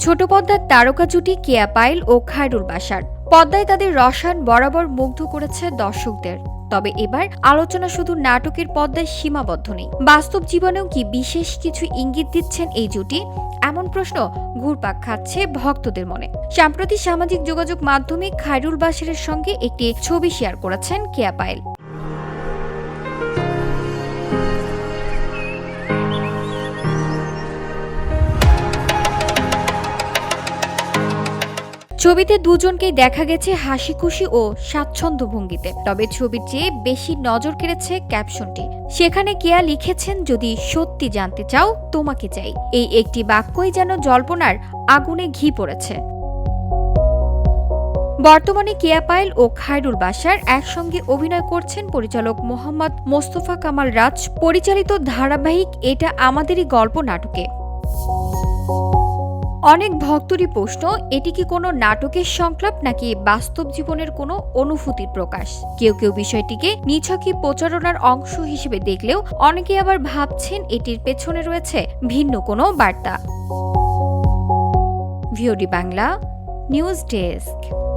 ছোট পদ্মার তারকা জুটি কেয়া পাইল ও খায়রুল বাসার। পদ্মায় তাদের রসায়ন বরাবর মুগ্ধ করেছে দর্শকদের। তবে এবার আলোচনা শুধু নাটকের পদ্মায় সীমাবদ্ধ নেই। বাস্তব জীবনেও কি বিশেষ কিছু ইঙ্গিত দিচ্ছেন এই জুটি? এমন প্রশ্ন ঘুরপাক খাচ্ছে ভক্তদের মনে। সাম্প্রতি সামাজিক যোগাযোগ মাধ্যমে খায়রুল বাশিরের সঙ্গে একটি ছবি শেয়ার করেছেন কেয়া পাইল ছবিতে দুজনকেই দেখা গেছে হাসি খুশি ও স্বাচ্ছন্দ্য ভঙ্গিতে তবে ছবির চেয়ে বেশি নজর কেড়েছে ক্যাপশনটি। সেখানে কেয়া লিখেছেন, যদি সত্যি জানতে চাও, তোমাকে চাই। এই একটি বাক্যই যেন জল্পনার আগুনে ঘি পড়েছে। বর্তমানে কেয়া পাইল ও খায়রুল বাসার একসঙ্গে অভিনয় করছেন পরিচালক মোহাম্মদ মোস্তফা কামাল রাজ। পরিচালিত ধারাবাহিক এটা আমাদেরই গল্প নাটকে। অনেক ভক্তরই প্রশ্ন, এটি কি কোনো নাটকের সংলাপ নাকি বাস্তব জীবনের কোনো অনুভূতির প্রকাশ? কেউ কেউ বিষয়টিকে নিছকই প্রচারণার অংশ হিসেবে দেখলেও অনেকে আবার ভাবছেন এটির পেছনে রয়েছে ভিন্ন কোনো বার্তা। VOD Bangla, news desk.